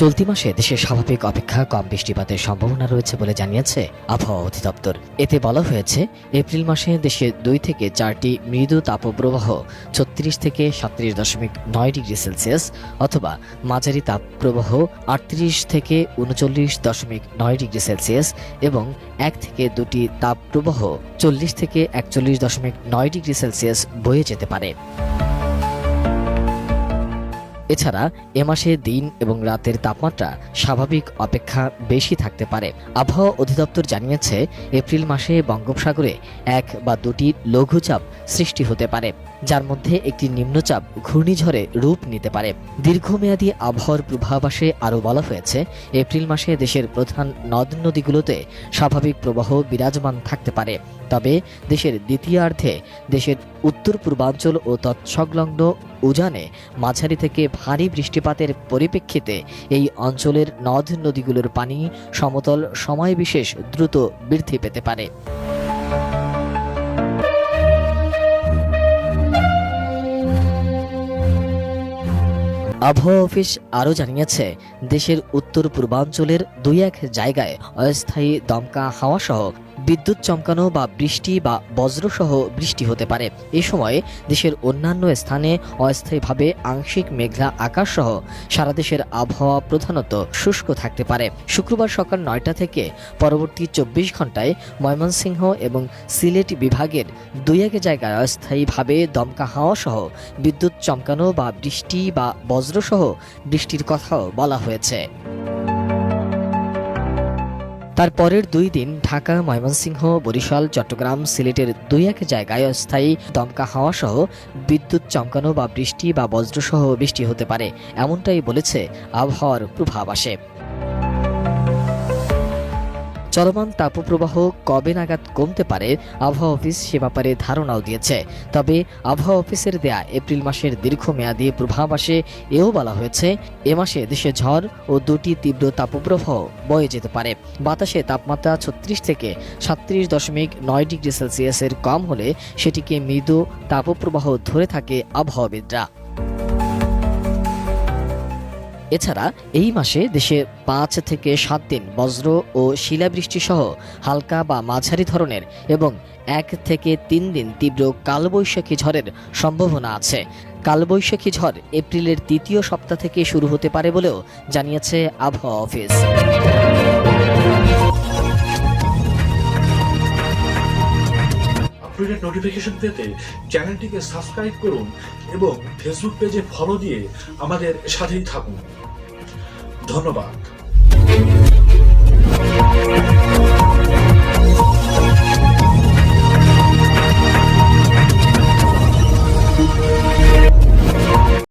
চলতি মাসে দেশের স্বাভাবিক অপেক্ষা কম বৃষ্টিপাতের সম্ভাবনা রয়েছে বলে জানিয়েছে আবহাওয়া অধিদপ্তর। এতে বলা হয়েছে, এপ্রিল মাসে দেশে দুই থেকে চারটি মৃদু তাপপ্রবাহ, ছত্রিশ থেকে সাতত্রিশ দশমিক নয় ডিগ্রি সেলসিয়াস অথবা মাঝারি তাপপ্রবাহ, আটত্রিশ থেকে উনচল্লিশ দশমিক নয় ডিগ্রি সেলসিয়াস এবং এক থেকে দুটি তাপপ্রবাহ, চল্লিশ থেকে একচল্লিশ দশমিক নয় ডিগ্রি সেলসিয়াস বয়ে যেতে পারে। এছাড়া এ মাসে দিন এবং রাতের তাপমাত্রা স্বাভাবিক অপেক্ষা বেশি থাকতে পারে। আবহাওয়া অধিদপ্তর জানিয়েছে, এপ্রিল মাসে বঙ্গোপসাগরে এক বা দুটি লঘুচাপ সৃষ্টি হতে পারে, যার মধ্যে একটি নিম্নচাপ ঘূর্ণিঝড়ে রূপ নিতে পারে। দীর্ঘমেয়াদী আবহাওয়ার পূর্বাভাসে আরও বলা হয়েছে, এপ্রিল মাসে দেশের প্রধান নদ নদীগুলোতে স্বাভাবিক প্রবাহ বিরাজমান থাকতে পারে। তবে দেশের দ্বিতীয়ার্ধে দেশের উত্তর পূর্বাঞ্চল ও তৎসংলগ্ন উজানে মাঝারি থেকে ভারী বৃষ্টিপাতের পরিপ্রেক্ষিতে এই অঞ্চলের নদ নদীগুলোর পানি সমতল সময় বিশেষ দ্রুত বৃদ্ধি পেতে পারে। আবহাওয়া অফিস আরও জানিয়েছে, দেশের উত্তর পূর্বাঞ্চলের দুই এক জায়গায় অস্থায়ী দমকা হাওয়া সহ বিদ্যুৎ চমকানো বা বৃষ্টি বা বজ্রসহ বৃষ্টি হতে পারে। এ সময়ে দেশের অন্যান্য স্থানে অস্থায়ীভাবে আংশিক মেঘলা আকাশ সহ সারা দেশের আবহাওয়া প্রধানত শুষ্ক থাকতে পারে। শুক্রবার সকাল নয়টা থেকে পরবর্তী চব্বিশ ঘন্টায় ময়মনসিংহ এবং সিলেট বিভাগের দুই এক জায়গায় অস্থায়ীভাবে দমকা হাওয়া সহ বিদ্যুৎ চমকানো বা বৃষ্টি বা বজ্রসহ বৃষ্টির কথাও বলা হয়েছে। তার পরের দুই দিন ঢাকা, ময়মনসিংহ, বরিশাল, চট্টগ্রাম সিলেটের দুই এক জায়গায় অস্থায়ী দমকা হাওয়া সহ বিদ্যুৎ চমকানো বা বৃষ্টি বা বজ্রসহ বৃষ্টি হতে পারে, এমনটাই বলেছে আবহাওয়ার পূর্বাভাসে চলমান তাপপ্রবাহ কবে নাগাদ কমতে পারে, আবহাওয়া অফিস সে ব্যাপারে ধারণাও দিয়েছে। তবে আবহাওয়া অফিসের দেয়া এপ্রিল মাসের দীর্ঘমেয়াদী পূর্বাভাসে এও বলা হয়েছে, এ মাসে দেশে ঝড় ও দুটি তীব্র তাপপ্রবাহ বয়ে যেতে পারে। বাতাসে তাপমাত্রা ছত্রিশ থেকে সাতত্রিশ দশমিক নয় ডিগ্রি সেলসিয়াসের কম হলে সেটিকে মৃদু তাপপ্রবাহ ধরে থাকে আবহাওয়াবিদরা। এছাড়া এই মাসে দেশে পাঁচ থেকে সাত দিন বজ্র ও শিলাবৃষ্টিসহ হালকা বা মাঝারি ধরনের এবং এক থেকে তিন দিন তীব্র কালবৈশাখী ঝড়ের সম্ভাবনা আছে। কালবৈশাখী ঝড় এপ্রিলের তৃতীয় সপ্তাহ থেকে শুরু হতে পারে বলেও জানিয়েছে আবহাওয়া অফিস। নোটিফিকেশন পেতে চ্যানেলটিকে সাবস্ক্রাইব করুন এবং ফেসবুক পেজে ফলো দিয়ে আমাদের সাথেই থাকুন। ধন্যবাদ।